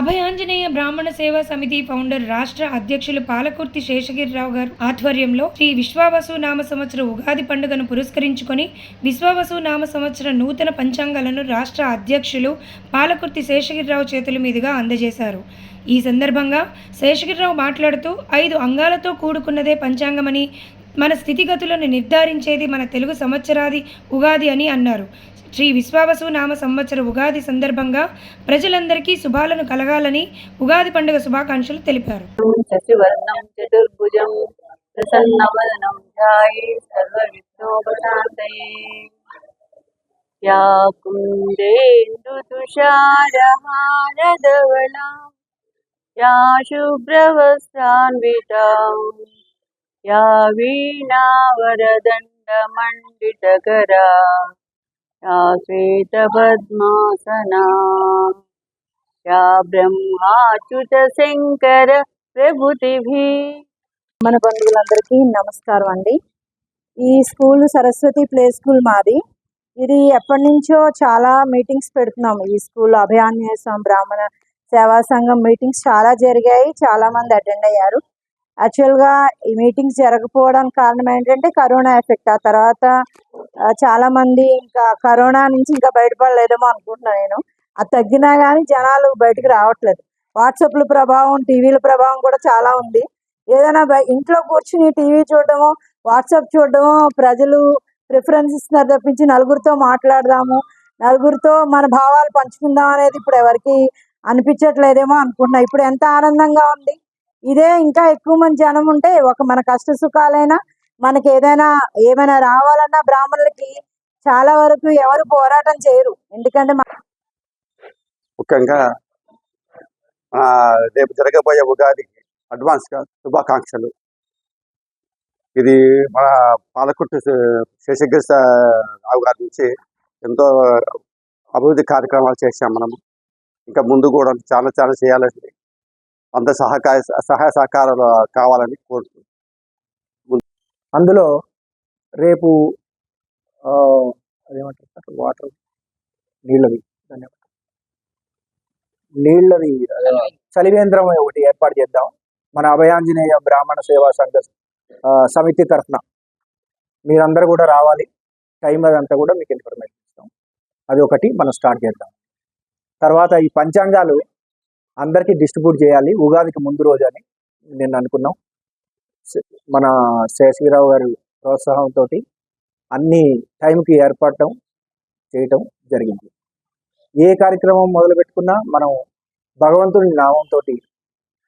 అభయాంజనేయ బ్రాహ్మణ సేవా సమితి ఫౌండర్ రాష్ట్ర అధ్యక్షులు పాలకుర్తి శేషగిరిరావు గారు ఆధ్వర్యంలో శ్రీ విశ్వావసు నామ సంవత్సర ఉగాది పండుగను పురస్కరించుకొని విశ్వావసు నామ సంవత్సర నూతన పంచాంగాలను రాష్ట్ర అధ్యక్షులు పాలకుర్తి శేషగిరిరావు చేతుల మీదుగా అందజేశారు. ఈ సందర్భంగా శేషగిరిరావు మాట్లాడుతూ ఐదు అంగాలతో కూడుకున్నదే పంచాంగమని మన స్థితిగతులను నిర్ధారించేది మన తెలుగు సంవత్సరాది ఉగాది అని అన్నారు. శ్రీ విశ్వావసు నామ సంవత్సర ఉగాది సందర్భంగా ప్రజలందరికీ శుభాలను కలగాలని ఉగాది పండుగ శుభాకాంక్షలు తెలిపారు. శశివర్ణం చతుర్భుజం ప్రసన్నవదనం ధ్యాయే సర్వవిఘ్నోపశాంతయే. యా కుందేందు తుషారహారధవళా యా శుభ్రవస్త్రాన్వితా యా వీణావరదండమండితకరా యా శ్వేతపద్మాసనా బ్రహ్మాచ్యుత శంకర ప్రభుతిభి మన బంధువులందరికీ నమస్కారం అండి. ఈ స్కూల్ సరస్వతి ప్లే స్కూల్ మాది. ఇది ఎప్పటి నుంచో చాలా మీటింగ్స్ పెడుతున్నాం ఈ స్కూల్ అభయాన్యాసం బ్రాహ్మణ సేవా సంఘం మీటింగ్స్ చాలా జరిగాయి. చాలా మంది అటెండ్ అయ్యారు. యాక్చువల్గా ఈ మీటింగ్స్ జరగకపోవడానికి కారణం ఏంటంటే కరోనా ఎఫెక్ట్ ఆ తర్వాత చాలా మంది ఇంకా కరోనా నుంచి ఇంకా బయటపడలేదేమో అనుకుంటున్నాను నేను. అది తగ్గినా కానీ జనాలు బయటకు రావట్లేదు. వాట్సాప్ల ప్రభావం టీవీల ప్రభావం కూడా చాలా ఉంది. ఏదైనా ఇంట్లో కూర్చుని టీవీ చూడడము వాట్సాప్ చూడడము ప్రజలు ప్రిఫరెన్స్ ఇస్తున్నారు తప్పించి నలుగురితో మాట్లాడదాము నలుగురితో మన భావాలు పంచుకుందాం అనేది ఇప్పుడు ఎవరికి అనిపించట్లేదేమో అనుకుంటున్నా. ఇప్పుడు ఎంత ఆనందంగా ఉంది? ఇదే ఇంకా ఎక్కువ మంది జనం ఉంటే ఒక మన కష్ట సుఖాలైనా మనకి ఏదైనా ఏమైనా రావాలన్నా బ్రాహ్మణులకి చాలా వరకు ఎవరు పోరాటం చేయరు. ఎందుకంటే ముఖ్యంగా ఆ, రేపు జరగబోయే ఉగాదికి అడ్వాన్స్గా శుభాకాంక్షలు. ఇది మన పాలకుట్టు శేషగిరి రావు గారి నుంచి ఎంతో అభివృద్ధి కార్యక్రమాలు చేశాం మనము. ఇంకా ముందు కూడా చాలా చాలా చేయాలని అంత సహకార సహాయ సహకారాలు కావాలని కోరుతున్నాను అందులో రేపు అదేమంటారు వాటర్ నీళ్ళవి ధన్యవాదాలు. నీళ్ళది చలివేంద్రం ఒకటి ఏర్పాటు చేద్దాం. మన అభయాంజనేయ బ్రాహ్మణ సేవా సంఘ సమితి తరఫున మీరందరూ కూడా రావాలి. టైం అదంతా కూడా మీకు ఇన్ఫర్మేషన్ ఇస్తాం. అది ఒకటి మనం స్టార్ట్ చేద్దాం. తర్వాత ఈ పంచాంగాలు అందరికీ డిస్ట్రిబ్యూట్ చేయాలి. ఉగాదికి ముందు రోజు అని నేను అనుకున్నాం. మన శేషగిరావు గారి ప్రోత్సాహంతో అన్ని టైంకి ఏర్పడటం చేయటం జరిగింది. ఏ కార్యక్రమం మొదలు పెట్టుకున్నా మనం భగవంతుని నామంతో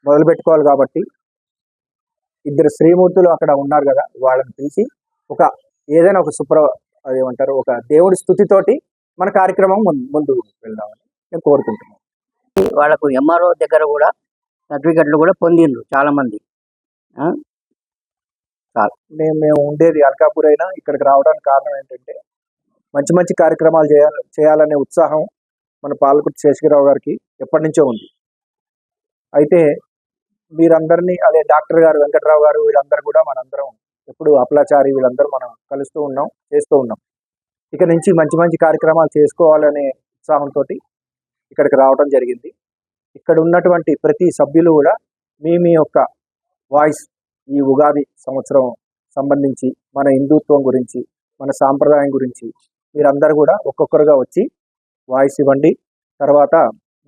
మొదలు పెట్టుకోవాలి కాబట్టి ఇద్దరు శ్రీమూర్తులు అక్కడ ఉన్నారు కదా వాళ్ళని పిలిచి ఒక ఏదైనా ఒక సుప్ర అదేమంటారు ఒక దేవుడి స్థుతితోటి మన కార్యక్రమం ముందు ముందు వెళ్దామని నేను కోరుకుంటున్నాను. వాళ్ళకు ఎంఆర్ఓ దగ్గర కూడా సర్టిఫికెట్లు కూడా పొందిండ్రు చాలా. మంది మేము మేము ఉండేది అల్కాపూర్ అయినా ఇక్కడికి రావడానికి కారణం ఏంటంటే మంచి మంచి కార్యక్రమాలు చేయాలి చేయాలనే ఉత్సాహం మన పాలకుర్తి శేషగిరావు గారికి ఎప్పటి నుంచో ఉంది. అయితే వీరందరినీ అదే డాక్టర్ గారు వెంకట్రావు గారు వీళ్ళందరూ కూడా మనందరం ఎప్పుడు అప్లాచారి వీళ్ళందరూ మనం కలుస్తూ ఉన్నాం చేస్తూ ఉన్నాం. ఇక నుంచి మంచి మంచి కార్యక్రమాలు చేసుకోవాలనే ఉత్సాహంతో ఇక్కడికి రావడం జరిగింది. ఇక్కడ ఉన్నటువంటి ప్రతి సభ్యులు కూడా మీ మీ యొక్క వాయిస్ ఈ ఉగాది సంవత్సరం సంబంధించి మన హిందుత్వం గురించి మన సాంప్రదాయం గురించి మీరందరూ కూడా ఒక్కొక్కరుగా వచ్చి వాయిస్ ఇవ్వండి. తర్వాత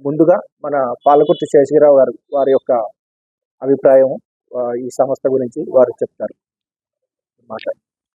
ముందుగా మన పాలకుర్తి శేషగిరావు గారు వారి యొక్క అభిప్రాయం ఈ సంస్థ గురించి వారు చెప్తారు. మాట